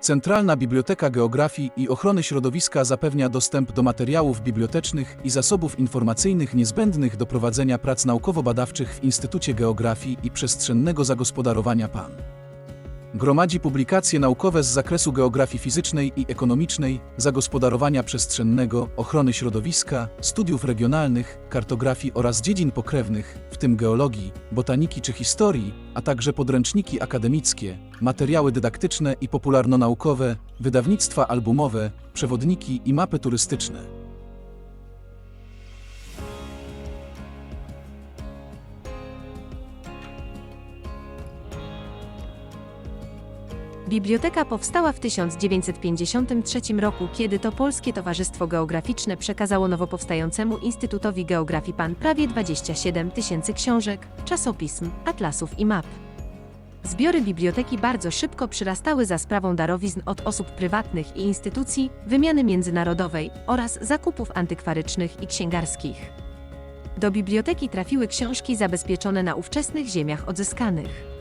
Centralna Biblioteka Geografii i Ochrony Środowiska zapewnia dostęp do materiałów bibliotecznych i zasobów informacyjnych niezbędnych do prowadzenia prac naukowo-badawczych w Instytucie Geografii i Przestrzennego Zagospodarowania PAN. Gromadzi publikacje naukowe z zakresu geografii fizycznej i ekonomicznej, zagospodarowania przestrzennego, ochrony środowiska, studiów regionalnych, kartografii oraz dziedzin pokrewnych, w tym geologii, botaniki czy historii, a także podręczniki akademickie, materiały dydaktyczne i popularnonaukowe, wydawnictwa albumowe, przewodniki i mapy turystyczne. Biblioteka powstała w 1953 roku, kiedy to Polskie Towarzystwo Geograficzne przekazało nowo powstającemu Instytutowi Geografii PAN prawie 27 tysięcy książek, czasopism, atlasów i map. Zbiory biblioteki bardzo szybko przyrastały za sprawą darowizn od osób prywatnych i instytucji, wymiany międzynarodowej oraz zakupów antykwarycznych i księgarskich. Do biblioteki trafiły książki zabezpieczone na ówczesnych ziemiach odzyskanych.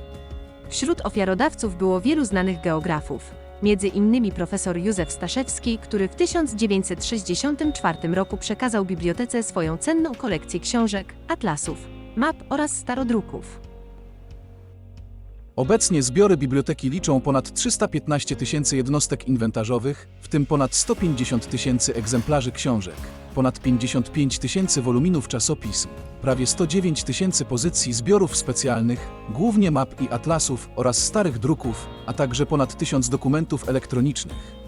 Wśród ofiarodawców było wielu znanych geografów, między innymi profesor Józef Staszewski, który w 1964 roku przekazał bibliotece swoją cenną kolekcję książek, atlasów, map oraz starodruków. Obecnie zbiory biblioteki liczą ponad 315 tysięcy jednostek inwentarzowych, w tym ponad 150 tysięcy egzemplarzy książek, ponad 55 tysięcy woluminów czasopism, prawie 109 tysięcy pozycji zbiorów specjalnych, głównie map i atlasów oraz starych druków, a także ponad 1000 dokumentów elektronicznych.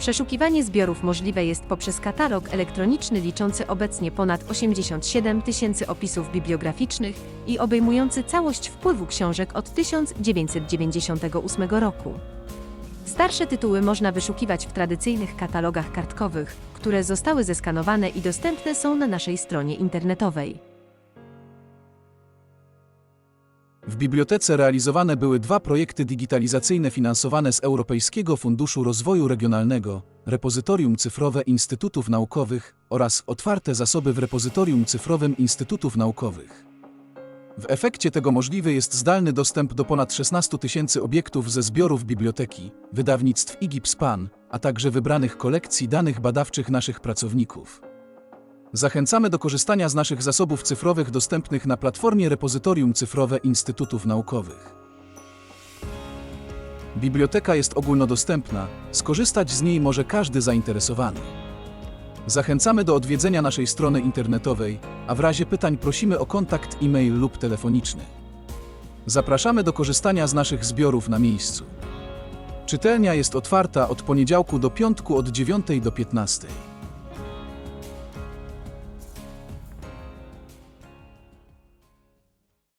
Przeszukiwanie zbiorów możliwe jest poprzez katalog elektroniczny liczący obecnie ponad 87 tysięcy opisów bibliograficznych i obejmujący całość wpływu książek od 1998 roku. Starsze tytuły można wyszukiwać w tradycyjnych katalogach kartkowych, które zostały zeskanowane i dostępne są na naszej stronie internetowej. W bibliotece realizowane były dwa projekty digitalizacyjne finansowane z Europejskiego Funduszu Rozwoju Regionalnego, repozytorium cyfrowe Instytutów Naukowych oraz otwarte zasoby w repozytorium cyfrowym Instytutów Naukowych. W efekcie tego możliwy jest zdalny dostęp do ponad 16 tysięcy obiektów ze zbiorów biblioteki, wydawnictw IGIPS-PAN, a także wybranych kolekcji danych badawczych naszych pracowników. Zachęcamy do korzystania z naszych zasobów cyfrowych dostępnych na platformie Repozytorium Cyfrowe Instytutów Naukowych. Biblioteka jest ogólnodostępna, skorzystać z niej może każdy zainteresowany. Zachęcamy do odwiedzenia naszej strony internetowej, a w razie pytań prosimy o kontakt e-mail lub telefoniczny. Zapraszamy do korzystania z naszych zbiorów na miejscu. Czytelnia jest otwarta od poniedziałku do piątku od 9 do 15.